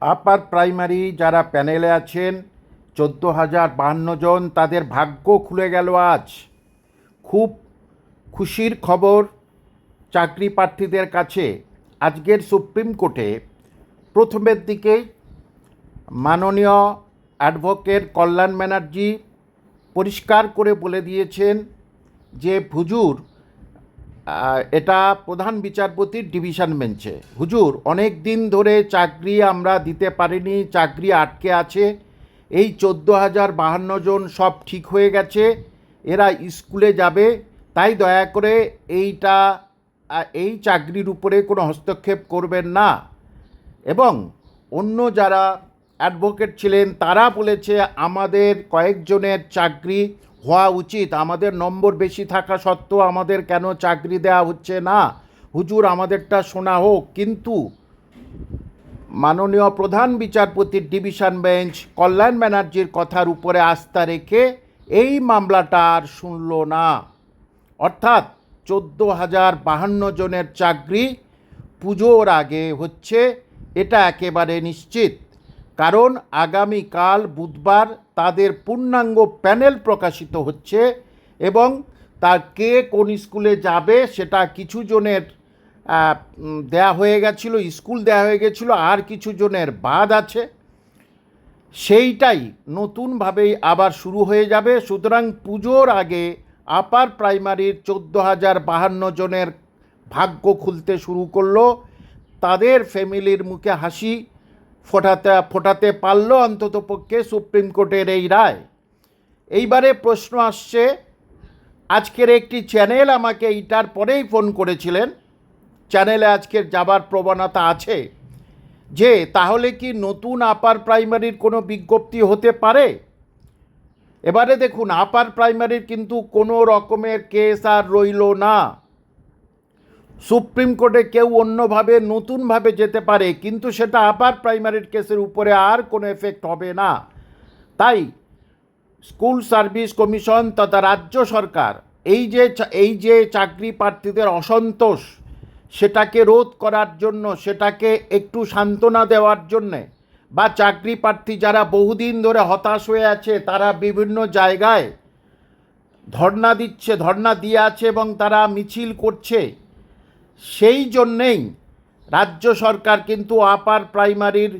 Upper primary যারা প্যানেলে আছেন চোদ্দ হাজার বাহান্ন জন তাদের ভাগ্য খুলে গেল আজ। খুব খুশির খবর চাকরি প্রার্থীদের কাছে। আজকের সুপ্রিম কোর্টে প্রথমের দিকে মাননীয় অ্যাডভোকেট কল্যাণ ব্যানার্জি পরিষ্কার করে বলে দিয়েছেন যে আহ, এটা প্রধান বিচারপতির ডিভিশন বেঞ্চে। হুজুর, অনেক দিন ধরে চাকরি আমরা দিতে পারিনি, চাকরি আটকে আছে। এই চোদ্দ হাজার বাহান্ন জন সব ঠিক হয়ে গেছে, এরা স্কুলে যাবে। তাই দয়া করে এইটা এই চাকরির উপরে কোনো হস্তক্ষেপ করবেন না। এবং অন্য যারা অ্যাডভোকেট ছিলেন, তারা বলেছে আমাদের কয়েকজনের চাকরি হওয়া উচিত। আমাদের নম্বর বেশি থাকা সত্ত্বেও আমাদের কেন চাকরি দেওয়া হচ্ছে না? হুজুর, আমাদেরটা শোনা হোক। কিন্তু মাননীয় প্রধান বিচারপতির ডিভিশন বেঞ্চ কল্যাণ ব্যানার্জির কথার উপরে আস্থা রেখে এই মামলাটা আর শুনল না। অর্থাৎ চোদ্দ হাজার বাহান্ন জনের চাকরি পুজোর আগে হচ্ছে, এটা একেবারে নিশ্চিত। কারণ আগামীকাল বুধবার তাদের পূর্ণাঙ্গ প্যানেল প্রকাশিত হচ্ছে এবং তার কে কোন স্কুলে যাবে সেটা কিছু জনের দেয়া হয়ে গেছিল, স্কুল দেয়া হয়ে গেছিল, আর কিছু জনের বাদ আছে। সেইটাই নতুনভাবেই আবার শুরু হয়ে যাবে। সুতরাং পুজোর আগে আপার প্রাইমারির চোদ্দ হাজার বাহান্ন জনের ভাগ্য খুলতে শুরু করল। তাদের ফ্যামিলির মুখে হাসি ফোটাতে ফোটাতে পারল অন্তত পক্ষে সুপ্রিম কোর্টের এই রায়। এইবারে প্রশ্ন আসছে, আজকের একটি চ্যানেল আমাকে এইটার পরেই ফোন করেছিলেন, চ্যানেলে আজকের যাবার প্রবণতা আছে, যে তাহলে কি নতুন আপার প্রাইমারির কোনো বিজ্ঞপ্তি হতে পারে? এবারে দেখুন, আপার প্রাইমারির কিন্তু কোনো রকমের কেস আর রইল না। সুপ্রিম কোর্টে কেউ অন্যভাবে, নতুনভাবে যেতে পারে, কিন্তু সেটা আবার প্রাইমারির কেসের উপরে আর কোনো এফেক্ট হবে না। তাই স্কুল সার্ভিস কমিশন তথা রাজ্য সরকার, এই যে এই যে চাকরি প্রার্থীদের অসন্তোষ, সেটাকে রোধ করার জন্য, সেটাকে একটু সান্ত্বনা দেওয়ার জন্যে, বা চাকরি প্রার্থী যারা বহুদিন ধরে হতাশ হয়ে আছে, তারা বিভিন্ন জায়গায় ধর্ণা দিচ্ছে, ধর্ণা দিয়ে আছে এবং তারা মিছিল করছে। সেই জন্যেই রাজ্য সরকার কিন্তু আপার প্রাইমারির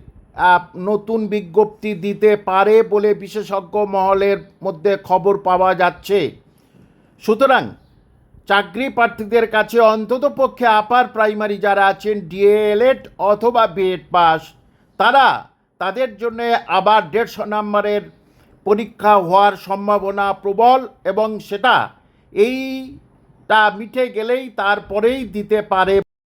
নতুন বিজ্ঞপ্তি দিতে পারে বলে বিশেষজ্ঞ মহলের মধ্যে খবর পাওয়া যাচ্ছে। সুতরাং চাকরি প্রার্থীদের কাছে অন্তত পক্ষে আপার প্রাইমারি যারা আছেন ডিএলএড অথবা বিএড পাস, তারা তাদের জন্য আবার দেড়শো নম্বরের পরীক্ষা হওয়ার সম্ভাবনা প্রবল এবং সেটা এইটা মিটে গেলেই তারপরেই দিতে পারে